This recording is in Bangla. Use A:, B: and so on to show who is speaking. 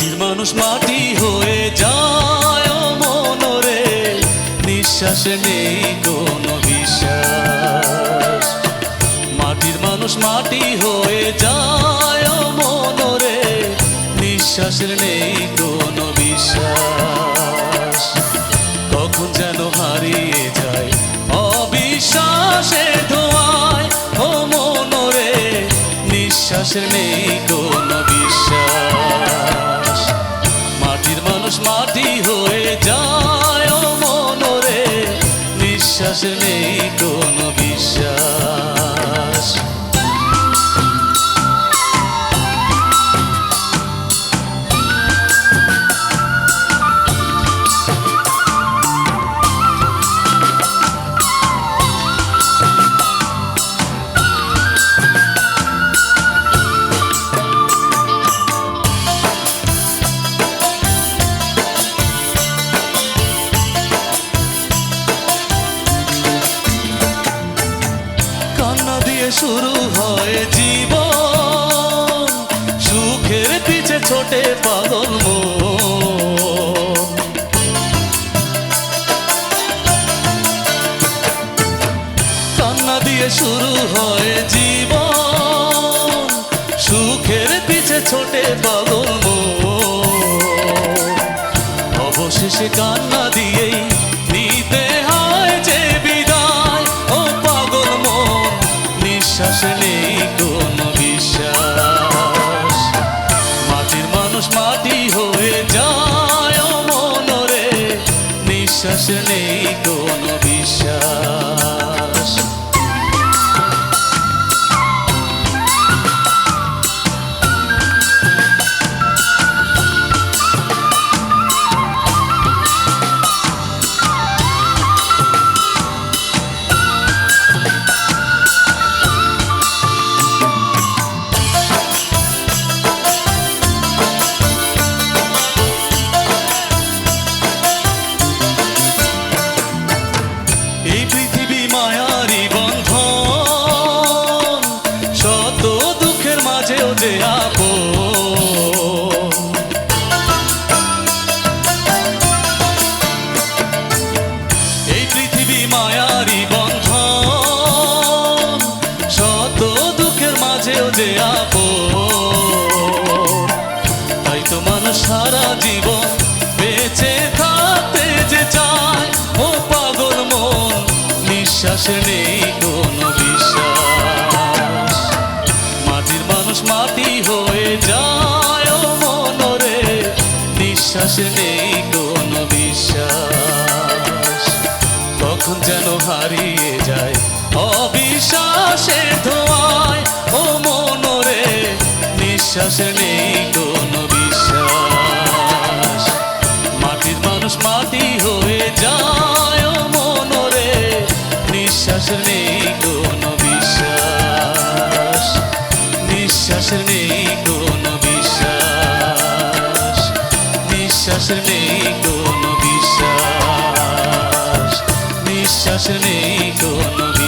A: মানুষ মাটি হয়ে যায় মনরে। নিঃশ্বাস নেই কোনো বিশ্বাস মাটির মানুষ মাটি হয়ে যায় মনরে। নিঃশ্বাসের নেই কোনো বিশ্বাস কখন যেন হারিয়ে যায় অবিশ্বাসে ধোয়ায় ও মনরে। নিঃশ্বাসের নেই মাটি হয়ে যায় মনরে। নিঃশ্বাস নেই কোনো শুরু হয় জীবন। সুখের পিছে ছোটে পাগল কান্না দিয়ে শুরু হয় জীবন। সুখের পিছে ছোটে পাগল অবশেষে কান্না নিঃশ্বাস নেই কোনো বিশ্বাস। তাই তো মানুষ সারা জীবন বেঁচে থাকতে যে চায়, ও পাগল মন, নিঃশ্বাস নেই বিশ্বাস মাটির মানুষ মাটি হয়ে যায়, ও মনরে নিঃশ্বাস নেই কোনো বিশ্বাস কখন যেন হারিয়ে যায় অবিশ্বাসে ধোয়ায় নিঃশ্বাস নেই, কোনো বিশ্বাস। মাটির মানুষ মাটি হয়ে যায় মনরে। নিঃশ্বাস নেই, কোনো বিশ্বাস। নিঃশ্বাস নেই, কোনো বিশ্বাস। নিঃশ্বাস নেই, কোনো বিশ্বাস। নিঃশ্বাস নেই, কোনো